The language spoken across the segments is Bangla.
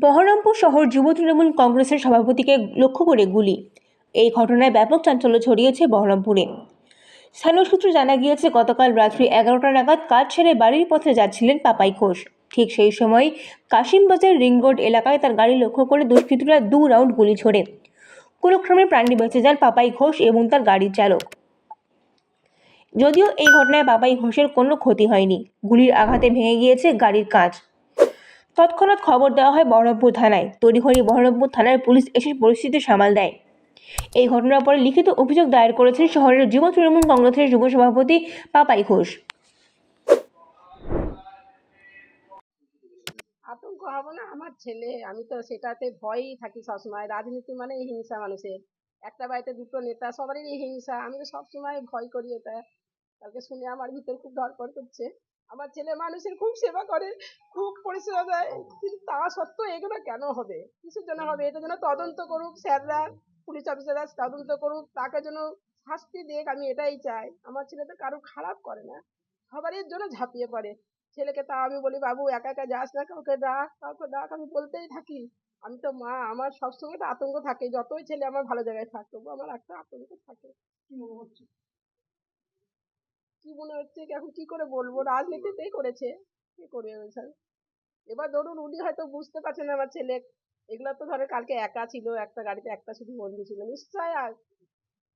বহরমপুর শহর যুব তৃণমূল কংগ্রেসের সভাপতিকে লক্ষ্য করে গুলি। এই ঘটনায় ব্যাপক চাঞ্চল্য ছড়িয়েছে বহরমপুরে। স্থানীয় সূত্রে জানা গিয়েছে, গতকাল রাত্রি এগারোটা নাগাদ কাজ ছেড়ে বাড়ির পথে যাচ্ছিলেন পাপাই ঘোষ। ঠিক সেই সময় কাশিমবাজার রিং রোড এলাকায় তার গাড়ি লক্ষ্য করে দুষ্কৃতীরা দু রাউন্ড গুলি ছোড়ে। কোনোক্রমে প্রাণী বেঁচে যান পাপাই ঘোষ এবং তার গাড়ির চালক। যদিও এই ঘটনায় পাপাই ঘোষের কোনো ক্ষতি হয়নি। গুলির আঘাতে ভেঙে গিয়েছে গাড়ির কাঁচ। তৎক্ষণাৎ খবর দেওয়া হয় বহরমপুর থানায়। তড়িঘড়ি বহরমপুর থানার পুলিশ এসে পরিস্থিতি সামাল দেয়। এই ঘটনার পরে লিখিত অভিযোগ দায়ের করেছেন শহরের যুব তৃণমূল কংগ্রেসের যুব সভাপতি পাপাই ঘোষ। আতঙ্ক হব না, আমার ছেলে। আমি তো সেটাতে ভয়ই থাকি সবসময়। রাজনীতি মানে হিংসা মানুষের। একটা বাড়িতে দুটো নেতা, সবারই হিংসা। আমি তো সবসময় ভয় করি এটা। কালকে শুনে আমার ভিতর খুব ধরপড় করছে। আমার ছেলে মানুষের খুব সেবা করে খুব পরিষেবা দেয়। কিন্তু তা সত্ত্বেও এগুলো কেন হবে? কিসের জন্য হবে? এটা যেন তদন্ত করুক স্যাররা পুলিশ অফিসাররা তদন্ত করুক তাকে যেন শাস্তি দিক আমি এটাই চাই। আমার ছেলে তো কারও খারাপ করে না। সবারই জন্য ঝাঁপিয়ে পড়ে। ছেলেকে তা আমি বলি বাবু একা একা যাস না কাউকে ডাক কাউকে ডাক আমি বলতেই থাকি। আমি তো মা আমার সবসময় তো আতঙ্ক থাকে। যতই ছেলে আমার ভালো জায়গায় থাক তবু আমার একটা আতঙ্ক থাকে। কি মনে হচ্ছে? মনে হচ্ছে কি এখন কি করে বলব? রাজনীতিতেই করেছে। কি করবে বলছেন এবার ধরুন উনি হয়তো বুঝতে পারছেন আমার ছেলে। এগুলো তো ধরে কালকে একা ছিল একটা গাড়িতে একটা শুধু বন্ধু ছিল। নিশ্চয় আর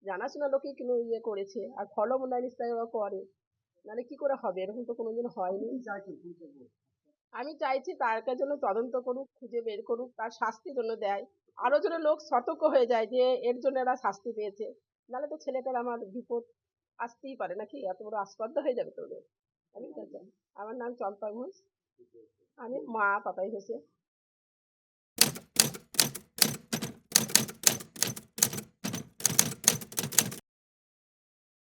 জানাশোনা লোকে কিনে ইয়ে করেছে। আর ফলো মনে হয় নিশ্চয়ই ওরা করে। নাহলে কি করে হবে? এরকম তো কোনোদিন হয়নি। আমি চাইছি তারকে জন্য তদন্ত করুক খুঁজে বের করুক তার শাস্তি জন্য দেয়। আরও যেন লোক সতর্ক হয়ে যায় যে এর জন্য এরা শাস্তি পেয়েছে। নাহলে তো ছেলেটার আমার বিপদ। আসতেই পারে নাকি? এত বড় আস্পর্ধা হয়ে যাবে তোদের। আমি আমার নাম চম্পা ঘোষ। আমি মা পাপাই ঘোষের।